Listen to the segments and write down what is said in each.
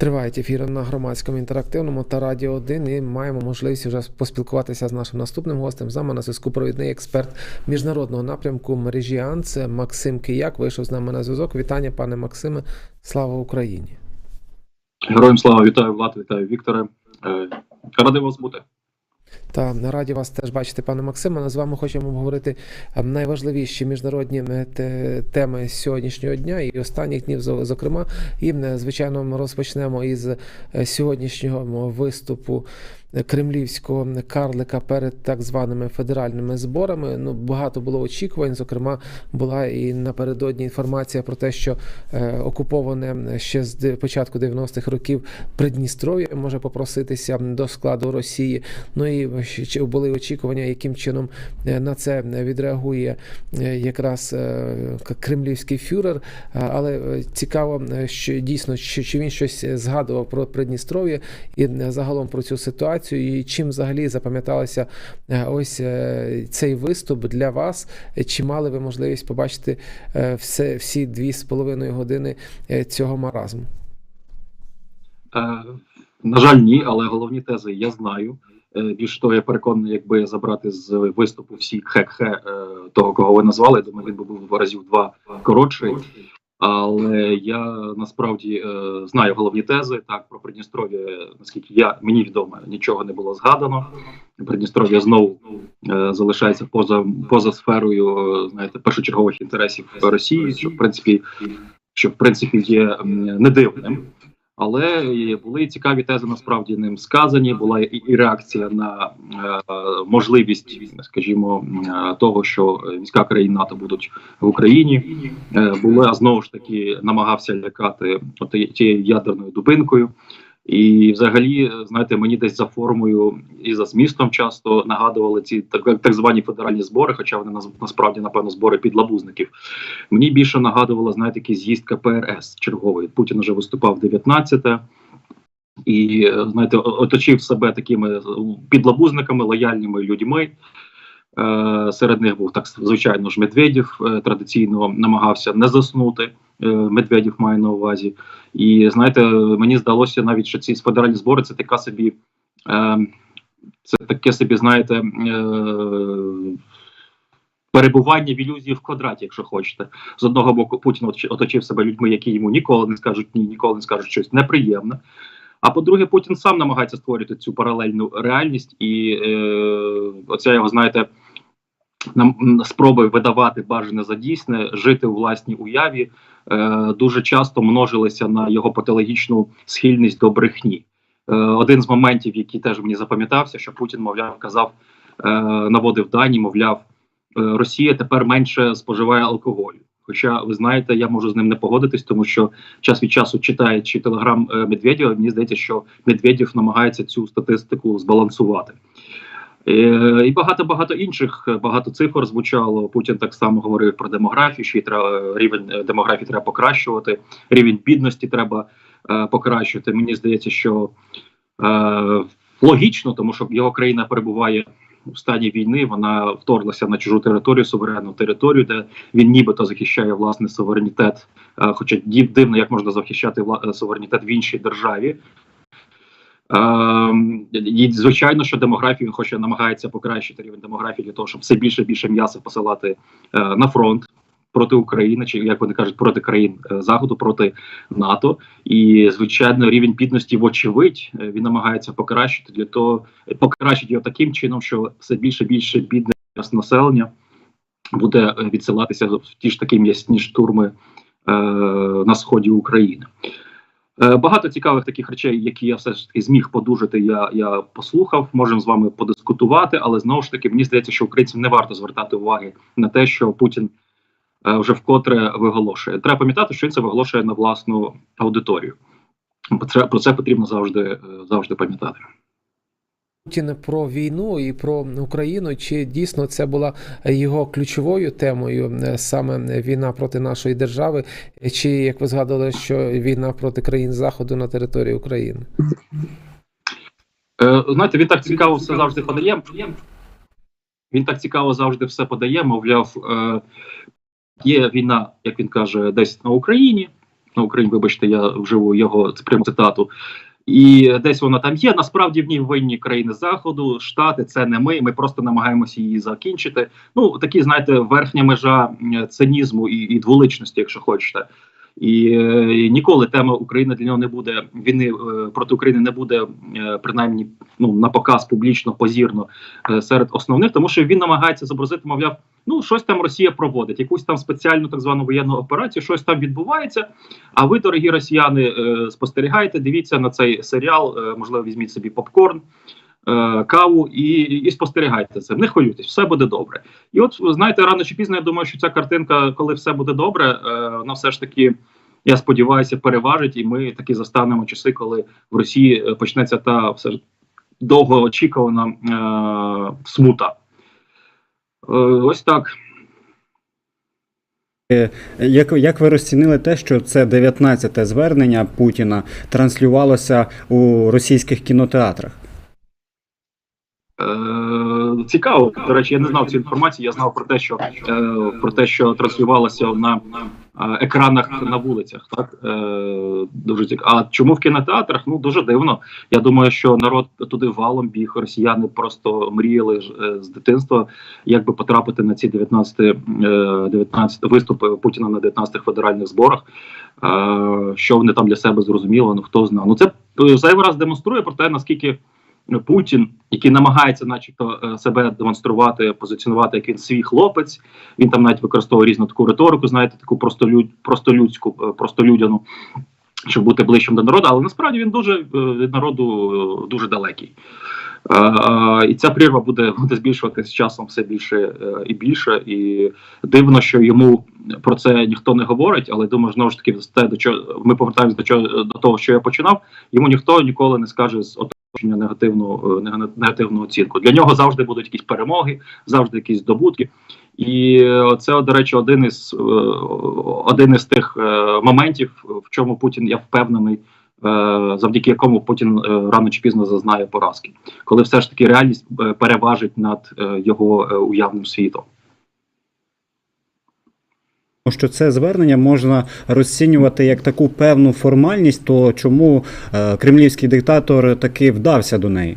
Тривають ефіри на громадському інтерактивному та радіо 1 і маємо можливість вже поспілкуватися з нашим наступним гостем. З нами на зв'язку провідний експерт міжнародного напрямку мережі АНС Максим Кияк вийшов з нами на зв'язок. Вітання, пане Максиме. Слава Україні! Героям слава вітаю Влад, вітаю Вікторе. Е, Радий вас бути. Та раді вас теж бачити, пане Максиме. Ми з вами хочемо обговорити е, найважливіші міжнародні е, теми сьогоднішнього дня і останніх днів, зокрема. І звичайно, ми розпочнемо із е, сьогоднішнього виступу е, кремлівського карлика перед так званими федеральними зборами. Ну багато було очікувань. Зокрема, була і напередодні інформація про те, що е, окуповане ще з початку 90-х років Придністров'я може попроситися до складу Росії. Ну і були очікування, яким чином е, на це відреагує е, якраз е, кремлівський фюрер. Але цікаво, що дійсно чи він щось згадував про Придністров'я і загалом про цю ситуацію, і чим взагалі запам'яталося ось цей виступ для вас. Чи мали ви можливість побачити все всі дві з половиною години цього маразму? На жаль, ні, але головні тези я знаю. Е, Більш того, я переконаний, якби забрати з виступу всі хек-хе е, того, кого ви назвали, думаю, він би був в разів два коротший. Але я насправді е, знаю головні тези. Так про Придністров'я, наскільки я мені відомо, нічого не було згадано. Придністров'я знову е, залишається поза поза сферою е, знаєте першочергових інтересів Росії, що в принципі, що в принципі є м, не дивним. Але були цікаві тези насправді ним сказані. Була і, реакція на е, можливість, скажімо, е, того, що війська країн НАТО будуть в Україні. Е, була знову ж таки намагався лякати тією ядерною дубинкою. І, взагалі, знаєте, мені десь за формою і за змістом часто нагадували ці так, так звані федеральні збори, хоча вони насправді напевно збори підлабузників. Мені більше нагадувало, знаєте, якийсь з'їзд КПРС черговий. Путін вже виступав 19-те. І знаєте, оточив себе такими е, підлабузниками, лояльними людьми. Е, серед них був так звичайно ж Медведєв. е, традиційно намагався не заснути. Е, Медведєв має на увазі. І знаєте, мені здалося навіть, що ці федеральні збори це така собі. Е, це таке собі, знаєте, е, перебування в ілюзії в квадраті, якщо хочете. З одного боку, Путін оточ- оточив себе людьми, які йому ніколи не скажуть ні, ніколи не скажуть щось неприємне. А по-друге, Путін сам намагається створити цю паралельну реальність, і е, оця його, знаєте, нам спроби видавати бажане за дійсне, жити у власній уяві, дуже часто множилися на його патологічну схильність до брехні. Е, один з моментів, який теж мені запам'ятався, що Путін, мовляв, казав, е, наводив дані, мовляв, е, Росія тепер менше споживає алкоголю. Хоча ви знаєте, я можу з ним не погодитись, тому що час від часу читаючи телеграм е, Медведєва, мені здається, що Медведєв намагається цю статистику збалансувати. Е, І багато багато інших е, багато цифр звучало. Путін так само говорив про демографію, що треба рівень е, демографії треба покращувати, рівень бідності треба е, покращувати. Мені здається, що е, логічно, тому що його країна перебуває в стані війни. Вона вторглася на чужу територію, суверенну територію, де він нібито захищає власний суверенітет. Е, хоча дивно, як можна захищати суверенітет в іншій державі. Ем, і звичайно, що демографію він хоче намагається покращити рівень демографії для того, щоб все більше і більше м'яса посилати е, на фронт проти України, чи як вони кажуть, проти країн е, Заходу, проти НАТО. І звичайно, рівень бідності, вочевидь, е, він намагається покращити для того, покращити його таким чином, що все більше і більше бідне населення буде відсилатися в ті ж такі м'ясні штурми е, на сході України. Е, Багато цікавих таких речей, які я все ж таки зміг подужати, я, я послухав. Можемо з вами подискутувати, але знову ж таки, мені здається, що українцям не варто звертати уваги на те, що Путін е, вже вкотре виголошує. Треба пам'ятати, що він це виголошує на власну аудиторію. Про це, про це потрібно завжди, е, завжди пам'ятати. Путін про війну і про Україну, чи дійсно це була його ключовою темою е, саме війна проти нашої держави, чи як ви згадували, що війна проти країн Заходу на території України? Е, знаєте, він так цікаво все завжди подає. Він так цікаво завжди все подає. Мовляв, е, є війна, як він каже, десь на Україні, на Україні. Вибачте, я вживу його пряму цитату. І десь вона там є. Насправді в ній винні країни заходу, штати це не ми. Ми просто намагаємося її закінчити. Ну такі, знаєте, верхня межа цинізму і, і дволичності, якщо хочете. І е, ніколи тема України для нього не буде війни е, проти України не буде е, принаймні ну на показ публічно позірно серед основних, тому що він намагається зобразити, мовляв, ну щось там Росія проводить, якусь там спеціальну так звану воєнну операцію, щось там відбувається. А ви, дорогі росіяни, е, спостерігаєте, дивіться на цей серіал, можливо, візьміть собі попкорн. Е, Каву і, і спостерігайте це, не хвилюйтесь, все буде добре. І от знаєте, рано чи пізно я думаю, що ця картинка, коли все буде добре, е, вона все ж таки, я сподіваюся, переважить, і ми таки застанемо часи, коли в Росії е, почнеться та все ж довгоочікувана е, смута. Е, ось так. Як, як ви розцінили те, що це 19-те звернення Путіна транслювалося у російських кінотеатрах? Е, цікаво. До речі, я не знав цю інформацію. Я знав про те, що е, про те, що транслювалося на е, екранах на вулицях. Так дуже цікаво. А чому в кінотеатрах? Ну дуже дивно. Я думаю, що народ туди валом біг. Росіяни просто мріяли ж, з дитинства, як би потрапити на ці 19, е, 19 виступи Путіна на 19 федеральних зборах. Що вони там для себе зрозуміли? Ну хто знає. Ну це зайвий раз демонструє про те, наскільки. Путін, який намагається, начебто, е, себе демонструвати, позиціонувати як він свій хлопець. Він там навіть використовує різну таку риторику, знаєте, таку простолюд, простолюдську, е, простолюдяну, щоб бути ближчим до народу. Але насправді він дуже е, від народу дуже далекий. І ця прірва буде, буде збільшуватися з часом все більше е, і більше. І дивно, що йому про це ніхто не говорить, але думаю, знову ж таки, те, до чого ми повертаємось до чого до того, що я починав. Йому ніхто ніколи не скаже з оточення негативну е, негативну оцінку. Для нього завжди будуть якісь перемоги, завжди якісь здобутки. І це, до речі, один із е, один із тих моментів, в чому Путін я впевнений, завдяки якому Путін е, рано чи пізно зазнає поразки, коли все ж таки реальність е, переважить над е, його е, уявним світом. Що це звернення можна розцінювати як таку певну формальність, то чому е, кремлівський диктатор таки вдався до неї?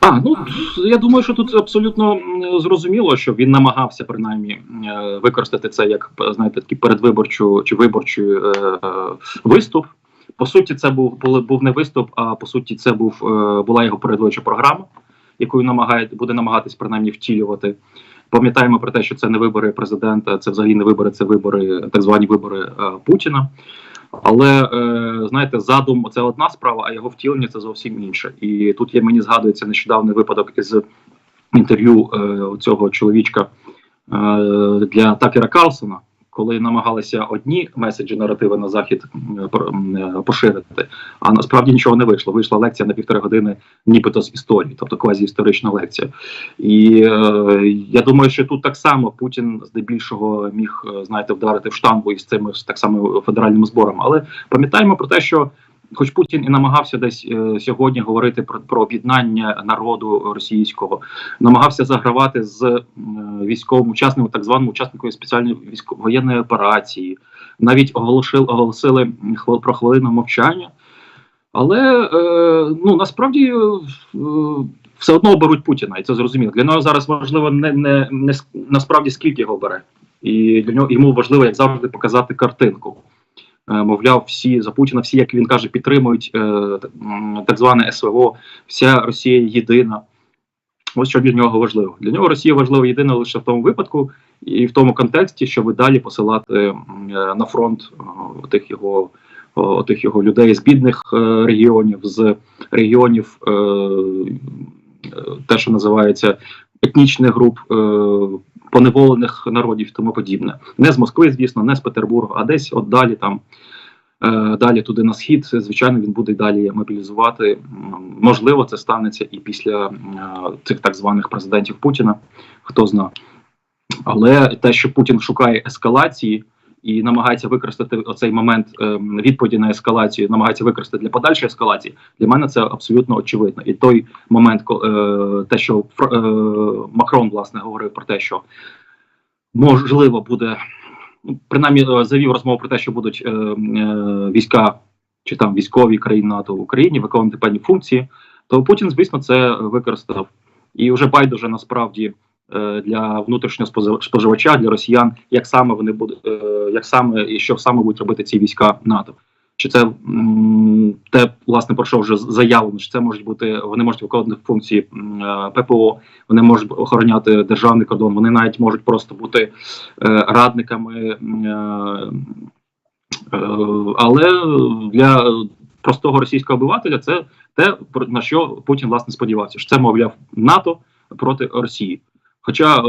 А ну я думаю, що тут абсолютно зрозуміло, що він намагався принаймні е, використати це як знаєте, такий передвиборчу чи виборчий е, е, виступ. По суті, це був був не виступ, а по суті, це був е, була його передвиборча програма, яку намагає буде намагатись принаймні втілювати. Пам'ятаємо про те, що це не вибори президента, це взагалі не вибори, це вибори, так звані вибори е, Путіна. Але е, знаєте, задум це одна справа, а його втілення це зовсім інше. І тут є мені згадується нещодавний випадок із інтерв'ю е, цього чоловічка е, для Такера Карлсона, коли намагалися одні меседжі наративи на захід е, поширити, а насправді нічого не вийшло. Вийшла лекція на півтори години, нібито з історії, тобто квазіісторична лекція. І е, я думаю, що тут так само Путін здебільшого міг е, знаєте вдарити в штангу із цими так само федеральними зборами. Але пам'ятаємо про те, що. Хоч Путін і намагався десь е, сьогодні говорити про, про об'єднання народу російського, намагався загравати з е, військовим учасником, так званим учасником спеціальної військо- воєнної операції, навіть оголошили, оголосили хвил- про хвилину мовчання. Але е, ну насправді е, все одно оберуть Путіна, і це зрозуміло. Для нього зараз важливо не, не, не насправді скільки його бере, і для нього йому важливо, як завжди, показати картинку. Е, Мовляв, всі за Путіна, всі, як він каже, підтримують е, так- зване СВО, вся Росія єдина. Ось що для нього важливо. Для нього Росія важлива єдина лише в тому випадку і в тому контексті, щоб далі посилати е, на фронт тих його, тих його людей з бідних е, регіонів, з регіонів, е, те, що називається етнічних груп. Поневолених народів тому подібне, не з Москви, звісно, не з Петербурга, а десь от далі там е, далі туди на схід. Звичайно, він буде далі мобілізувати. Можливо, це станеться і після е, цих так званих президентів Путіна, хто зна. Але те, що Путін шукає ескалації і намагається використати оцей момент е, відповіді на ескалацію, намагається використати для подальшої ескалації, для мене це абсолютно очевидно. І той момент, е, те, що е, Макрон власне говорив про те, що можливо буде ну, принаймні е, завів розмову про те, що будуть е, е, війська чи там військові країн НАТО в Україні виконувати певні функції, то Путін, звісно, це використав. І вже байдуже насправді для внутрішнього спожив- споживача, для росіян, як саме вони будуть, е, як саме і що саме будуть робити ці війська НАТО. Чи це те, власне, про що вже заявлено? Чи це можуть бути вони можуть виконувати функції е, ППО, вони можуть охороняти державний кордон, вони навіть можуть просто бути е, радниками. е, е, але для простого російського обивателя це те, на що Путін власне сподівався, що це, мовляв, НАТО проти Росії. Хоча, е,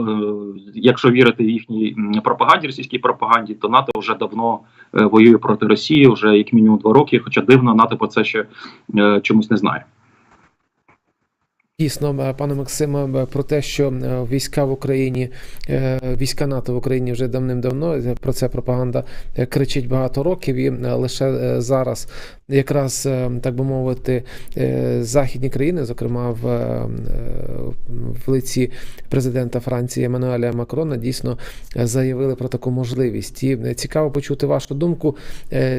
якщо вірити їхній пропаганді, російській пропаганді, то НАТО вже давно е, воює проти Росії, вже як мінімум два роки. Хоча дивно, НАТО про це ще е, чомусь не знає. Дійсно, пане Максиме, про те, що війська в Україні, війська НАТО в Україні вже давним-давно про це пропаганда кричить багато років, і лише зараз, якраз е, так би мовити, е, західні країни, зокрема в, е, в лиці президента Франції Еммануеля Макрона, дійсно заявили про таку можливість. І цікаво почути вашу думку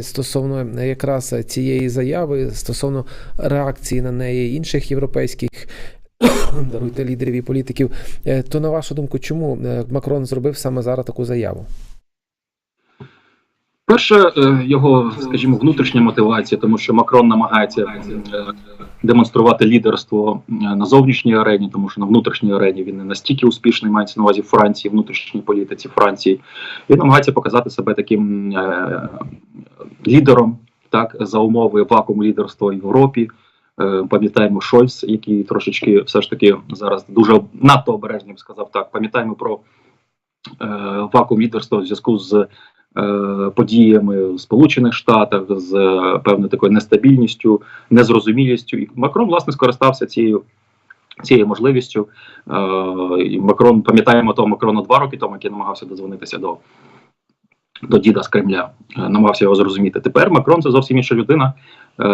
стосовно якраз цієї заяви, стосовно реакції на неї інших європейських даруйте лідерів і політиків. То на вашу думку, чому Макрон зробив саме зараз таку заяву? Перше, е, його, скажімо, внутрішня мотивація, тому що Макрон намагається е, демонструвати лідерство е, на зовнішній арені, тому що на внутрішній арені він не настільки успішний, мається на увазі Франції, внутрішній політиці Франції. Він намагається показати себе таким е, лідером, так за умови вакууму лідерства в Європі. Пам'ятаємо Шольц, який трошечки все ж таки зараз дуже надто б сказав так. Пам'ятаємо про вакуум лідерства в зв'язку з подіями в Сполучених Штатах, з е, певною такою нестабільністю, незрозумілістю. І Макрон, власне, скористався цією. Цією можливістю е, Макрон, пам'ятаємо того Макрона два роки тому, який намагався дозвонитися до, до діда з Кремля, е, намагався його зрозуміти. Тепер Макрон це зовсім інша людина. Е,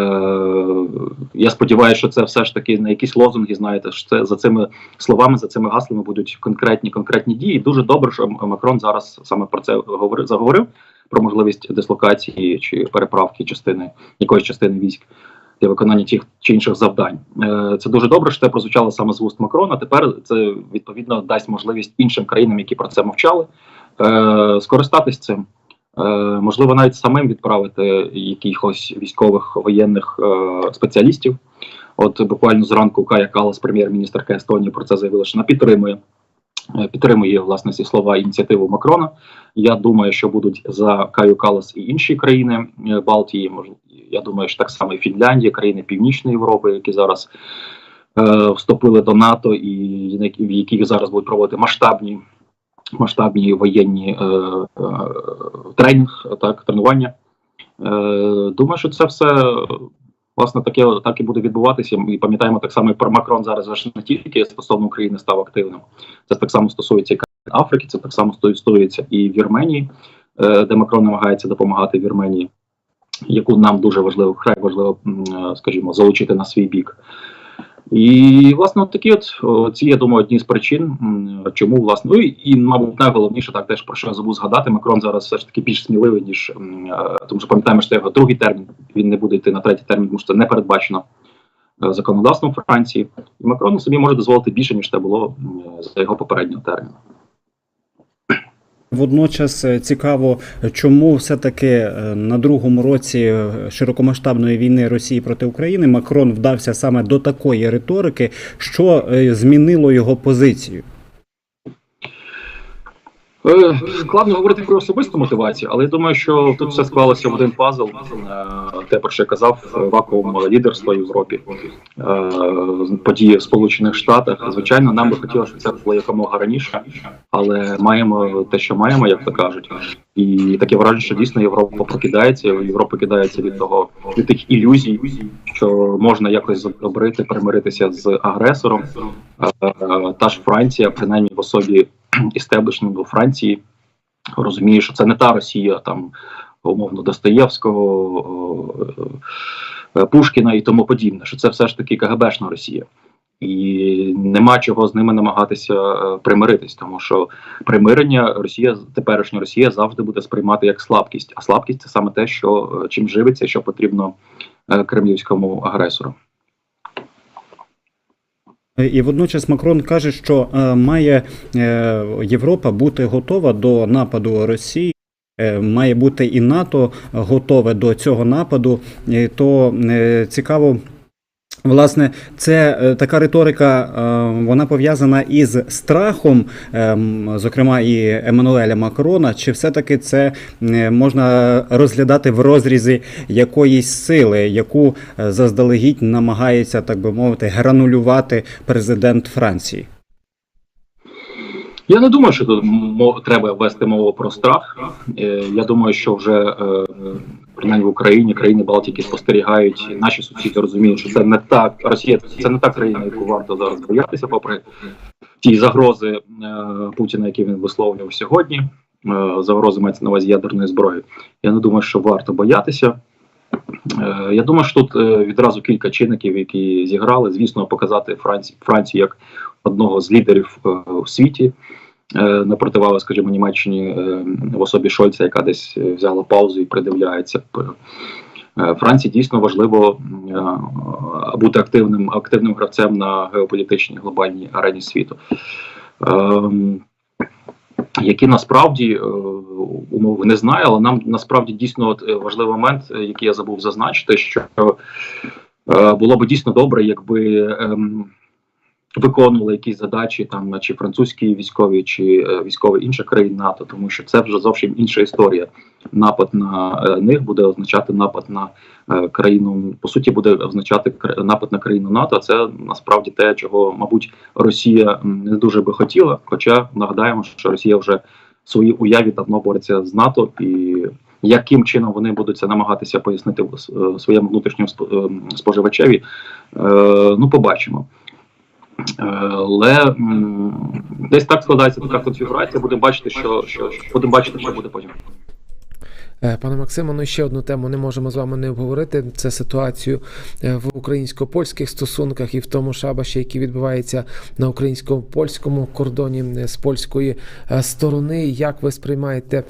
я сподіваюся, що це все ж таки не якісь лозунги. Знаєте, що це за цими словами, за цими гаслами будуть конкретні конкретні дії. Дуже добре, що Макрон зараз саме про це говорив, заговорив про можливість дислокації чи переправки частини якоїсь частини військ для виконання тих чи інших завдань. Е, Це дуже добре, що це прозвучало саме з вуст Макрона. Тепер це відповідно дасть можливість іншим країнам, які про це мовчали, е, скористатись цим. Е, Можливо, навіть самим відправити якихось військових воєнних е, спеціалістів. От буквально зранку Кая Калас, прем'єр-міністерка Естонії, про це заявила, що вона підтримує. е, Підтримує власне ці слова ініціативу Макрона. Я думаю, що будуть за Каю Калас і інші країни Балтії. Мож, я думаю, що так само і Фінляндія, країни Північної Європи, які зараз е, вступили до НАТО, і в яких зараз будуть проводити масштабні масштабні воєнні е, е, тренінг, так, тренування. Е, думаю, що це все власне таке так і буде відбуватися. І пам'ятаємо так само, і про Макрон зараз вже не тільки стосовно України став активним. Це так само стосується і Африки, це так само стосується і Вірменії, е, де Макрон намагається допомагати Вірменії, яку нам дуже важливо, вкрай важливо, е, скажімо, залучити на свій бік. І власне от такі, от ці я думаю, одні з причин, чому власне, ну і, мабуть найголовніше, так теж про що я забув згадати. Макрон зараз все ж таки більш сміливий ніж е, тому, що пам'ятаємо, що його другий термін. Він не буде йти на третій термін, тому що це не передбачено е, законодавством Франції. І Макрон собі може дозволити більше ніж це було за його попереднього терміну. Водночас е, цікаво, чому все-таки е, на другому році е, широкомасштабної війни Росії проти України Макрон вдався саме до такої риторики, що змінило його позицію. Е, Складно говорити про особисту мотивацію, але я думаю, що тут все склалося в один пазл. Е, Те, про що я казав, е, вакуум лідерства в Європі, е, події в Сполучених Штатах. Звичайно, нам би хотілося, щоб це було якомога раніше, але маємо те, що маємо, як то кажуть. І таке враження, що дійсно Європа прокидається, Європа кидається від того від тих ілюзій, що можна якось задобрити, примиритися з агресором. Е, Та ж Франція, принаймні в особі істеблішменту Франції, розуміє, що це не та Росія, там умовно Достоєвського, е, Пушкіна і тому подібне, що це все ж таки КГБшна Росія. І нема чого з ними намагатися е, примиритись, тому що примирення Росія теперішня Росія завжди буде сприймати як слабкість. А слабкість це саме те, що е, чим живиться, що потрібно е, кремлівському агресору. І водночас Макрон каже, що е, має е, Європа бути готова до нападу Росії. е, Має бути і НАТО готове до цього нападу. То е, цікаво, власне, це е, така риторика, е, вона пов'язана із страхом, е, зокрема і Еммануеля Макрона. Чи все-таки це можна розглядати в розрізі якоїсь сили, яку заздалегідь намагається, так би мовити, гранулювати президент Франції? Я не думаю, що тут треба вести мову про страх. Я думаю, що вже принаймні в Україні країни Балтії спостерігають, наші сусіди розуміють, що це не так. Росія це не та країна, яку варто зараз боятися, попри ті загрози е, Путіна, які він висловлював сьогодні. Е, Загрози мається на увазі ядерної зброї. Я не думаю, що варто боятися. Е, Я думаю, що тут е, відразу кілька чинників, які зіграли. Звісно, показати Францію, Францію як одного з лідерів е, у світі. Е, На противагу, скажімо, Німеччині е, в особі Шольца, яка десь е, взяла паузу і придивляється. Франції дійсно важливо бути активним активним гравцем на геополітичній глобальній арені світу. Ем, Які насправді умови не знаю, але нам насправді дійсно важливий момент, який я забув зазначити, що було б дійсно добре, якби ем, виконували якісь задачі там чи французькі військові, чи е, військові інших країн НАТО, тому що це вже зовсім інша історія. Напад на е, них буде означати напад на е, країну. По суті, буде означати напад на країну НАТО. Це насправді те, чого, мабуть, Росія не дуже би хотіла. Хоча нагадаємо, що Росія вже в своїй уяві давно бореться з НАТО і. Яким чином вони будуть це намагатися пояснити е, своєму внутрішньому ем, споживачеві? Е, ну, побачимо. Е, Але десь так складається така конфігурація. Будемо бачити, що, що, що будемо бачити, що буде потім. Е, Пане Максиме, ну ще одну тему не можемо з вами не обговорити. Це ситуацію е, в українсько-польських стосунках і в тому шабаші, який відбувається на українсько-польському кордоні е, з польської сторони. Як ви сприймаєте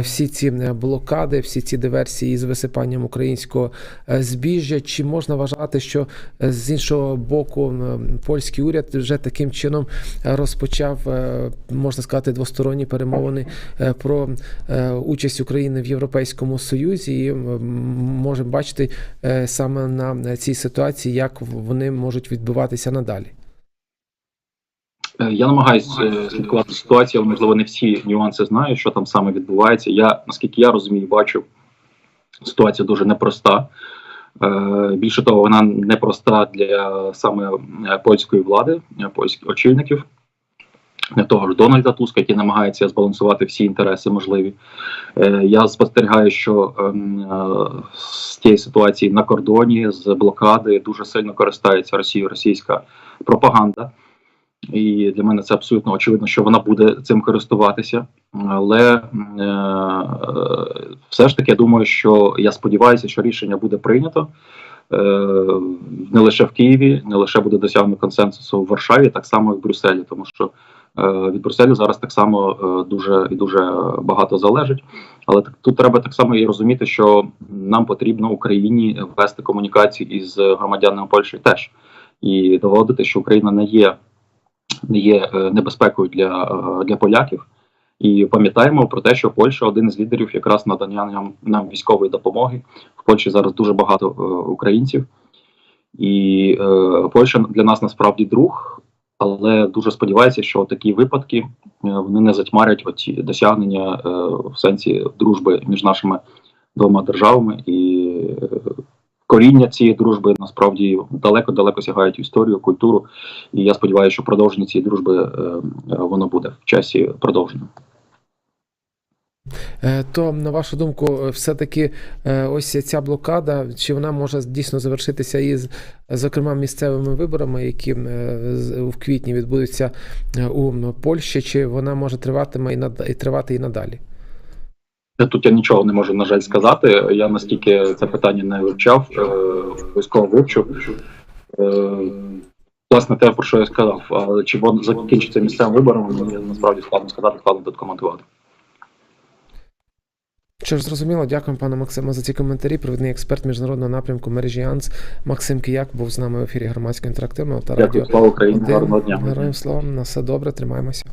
всі ці блокади, всі ці диверсії з висипанням українського збіжжя? Чи можна вважати, що з іншого боку польський уряд вже таким чином розпочав, можна сказати, двосторонні перемовини про участь України в Європейському Союзі, і можемо бачити е, саме на цій ситуації, як вони можуть відбуватися надалі. Е, Я намагаюся слідкувати за ситуацією, але, можливо, не всі нюанси знаю, що там саме відбувається. Я, наскільки я розумію, бачу, ситуація дуже непроста. Е, Більше того, вона непроста для саме е, польської влади, е, польських очільників, не того ж Дональда Туска, який намагається збалансувати всі інтереси можливі. Е, Я спостерігаю, що ем, е, з тієї ситуації на кордоні з блокади дуже сильно користається Росією російська пропаганда. І для мене це абсолютно очевидно, що вона буде цим користуватися. Але е, все ж таки я думаю, що я сподіваюся, що рішення буде прийнято е, не лише в Києві, не лише буде досягнено консенсусу в Варшаві, так само і в Брюсселі, тому що від Брюсселю зараз так само е, дуже і дуже багато залежить. Але так тут треба так само і розуміти, що нам потрібно Україні вести комунікацію із громадянами Польщі теж і доводити, що Україна не є не є е, небезпекою для, е, для поляків. І пам'ятаємо про те, що Польща один з лідерів якраз надання нам, нам військової допомоги. В Польщі зараз дуже багато е, українців, і е, Польща для нас насправді друг. Але дуже сподіваюся, що такі випадки е, вони не затьмарять оці досягнення е, в сенсі дружби між нашими двома державами, і е, коріння цієї дружби насправді далеко-далеко сягають історію, культуру. І я сподіваюся, що продовження цієї дружби воно буде в часі продовжено. Е, То, на вашу думку, е, все-таки е, ось ця блокада, чи вона може дійсно завершитися із, зокрема, місцевими виборами, які в квітні відбудуться у Польщі, чи вона може триватиме і над- і тривати і надалі? Тут я нічого не можу, на жаль, сказати. Я настільки це питання не вивчав, обов'язково вивчу. Власне те, про що я сказав. Чи воно закінчиться місцевим вибором, насправді складно сказати, складно тут коментувати. Що ж зрозуміло, дякую пане Максиму за ці коментарі. Провідний експерт міжнародного напрямку мережі АНС Максим Кияк був з нами в ефірі громадського інтерактивного та Дякую, радіо. слава Україні, гарного дня. Героям слава, на все добре, тримаємося.